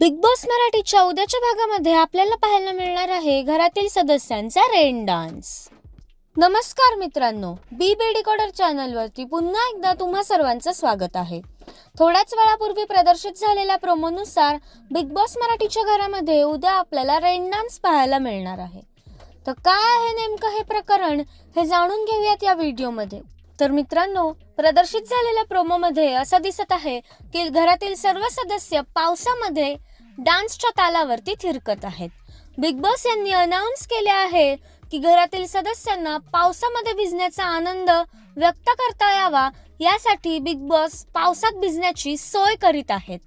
Big boss मराठीच्या उद्याच्या भागामध्ये आपल्याला पाहायला मिळणार आहे घरातील सदस्यांचा रेन डान्स नमस्कार मित्रांनो बी बी डिकोडर चॅनलवरती पुन्हा एकदा तुम्हा सर्वांचं स्वागत आहे. थोड्याच वेळापूर्वी प्रदर्शित झालेल्या प्रोमोनुसार बिग बॉस मराठीच्या घरामध्ये उद्या आपल्याला रेन डान्स पाहायला मिळणार आहे. तर काय आहे नेमकं हे प्रकरण हे जाणून घेऊयात या व्हिडिओमध्ये. तर मित्रांनो प्रदर्शित झालेल्या प्रोमोमध्ये असं दिसत आहे की घरातील सर्व सदस्य पावसामध्ये डान्सच्या तालावरती थिरकत आहेत. बिग बॉस यांनी अनाऊन्स केले आहे की घरातील सदस्यांना पावसामध्ये भिजण्याचा आनंद व्यक्त करता यावा यासाठी बिग बॉस पावसात भिजण्याची सोय करीत आहेत.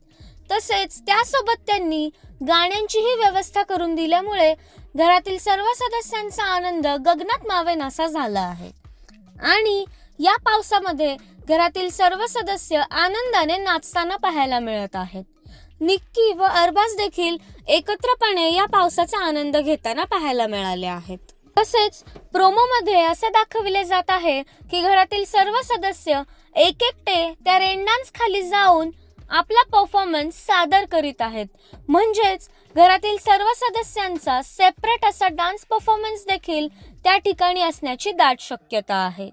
तसेच त्यासोबत त्यांनी गाण्यांचीही व्यवस्था करून दिल्यामुळे घरातील सर्व सदस्यांचा आनंद गगनात मावेनासा झाला आहे. आणि या पावसामध्ये घरातील सर्व सदस्य आनंदाने नाचताना पाहायला मिळत आहेत. निक्की व अरबाज देखील एकत्रपणे या पावसाचा आनंद घेताना पाहायला मिळाले आहेत. तसेच प्रोमोमध्ये असे दाखविले जात आहे की घरातील सर्व सदस्य एक एकटे त्या रेंडांस खाली जाऊन आपला परफॉर्मन्स सादर करीत आहेत. म्हणजेच घरातील सर्व सदस्यांचा सेपरेट असा डान्स परफॉर्मन्स देखील त्या ठिकाणी असण्याची दाट शक्यता आहे.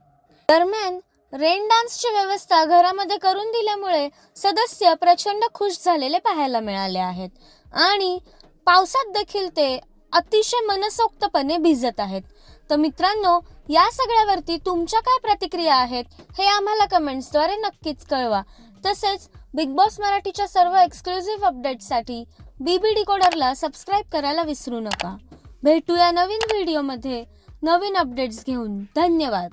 दरम्यान रेन डान्सची व्यवस्था घरामध्ये करून दिल्यामुळे सदस्य प्रचंड खुश झालेले पाहायला मिळाले आहेत. आणि पावसात देखील ते अतिशय मनसोक्तपणे भिजत आहेत. तर मित्रांनो या सगळ्यावरती तुमच्या काय प्रतिक्रिया आहेत हे आम्हाला कमेंट्सद्वारे नक्कीच कळवा. तसेच बिग बॉस मराठीच्या सर्व एक्सक्लुझिव्ह अपडेट्ससाठी बी बी डिकोडरला सबस्क्राईब करायला विसरू नका. भेटूया नवीन व्हिडिओमध्ये नवीन अपडेट्स घेऊन. धन्यवाद.